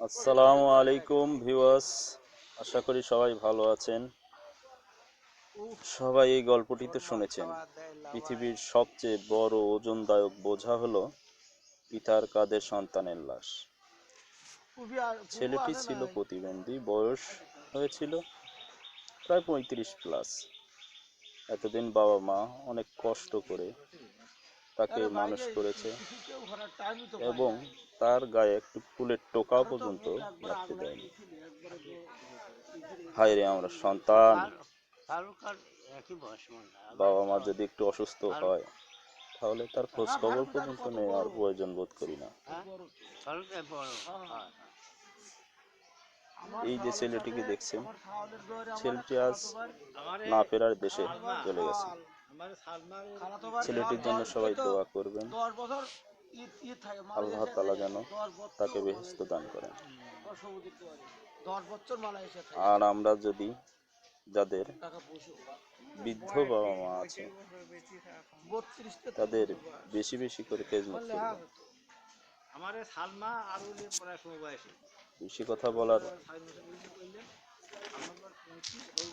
আসসালামু আলাইকুম ভিউয়ার্স, আশা করি সবাই ভালো আছেন। সবাই এই গল্পটি তো শুনেছেন। পৃথিবীর সবচেয়ে বড় ওজনদায়ক বোঝা হলো পিতার কাঁধে সন্তানের লাশ। ছেলেটি ছিল প্রতিবন্ধী, বয়স হয়েছিল প্রায় পঁয়ত্রিশ প্লাস। এতদিন বাবা মা অনেক কষ্ট করে তাকে মানুষ করেছে এবং তার গায়ে একটু ফুলের টোকা পর্যন্ত রাখতে দেয়নি। হায় রে আমরা সন্তান। হয়। বাবা মা যদি একটু অসুস্থ হয় তাহলে তার খোঁজ খবর পর্যন্ত নেওয়ার প্রয়োজন বোধ করি না। হ্যাঁ? হয়। এই যে ছেলেটিকে দেখছেন ছেলেটি আজ না ফেরার দেশে চলে গেছে। ছেলেটির জন্য সবাই দোয়া করবেন। আল্লাহ তাআলা যেন তাকে বেহেস্ত দান করেন। আর আমরা যদি যাদের বৃদ্ধ বাবা মা আছে তাদের বেশি বেশি করে খেজমত করবেন। বেশি কথা বলার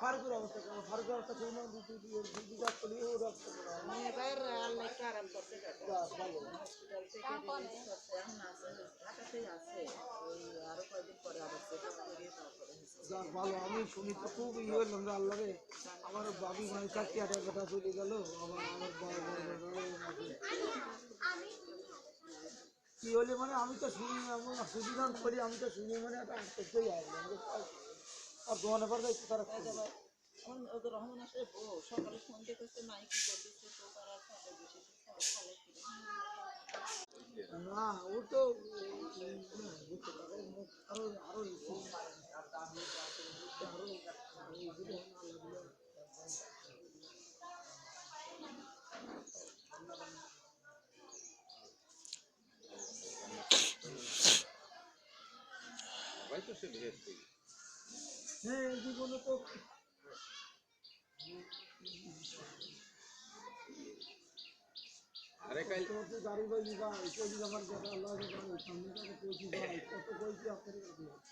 ফারুকের অবস্থা কেমন ফারুকের অবস্থা কেমন দুটো করি ও রক্ত যাক, ভালো, আমি শুনি তো খুব ইয়ে হলাম আমার বেটা চলে গেল। আমার কি হলে মানে? আমি তো শুনি আমি সুবিধান করি, আমি তো শুনি মানে একটা আশ্চর্যই আর দোকানে পর যাই তারা না ও তো আরও আরও হ্যাঁ জীবনে তো তোমার তো গাড়ি বাড়ি বা পঁচিশ আমার কথা আল্লাহ কত কইছি আপনার কাছে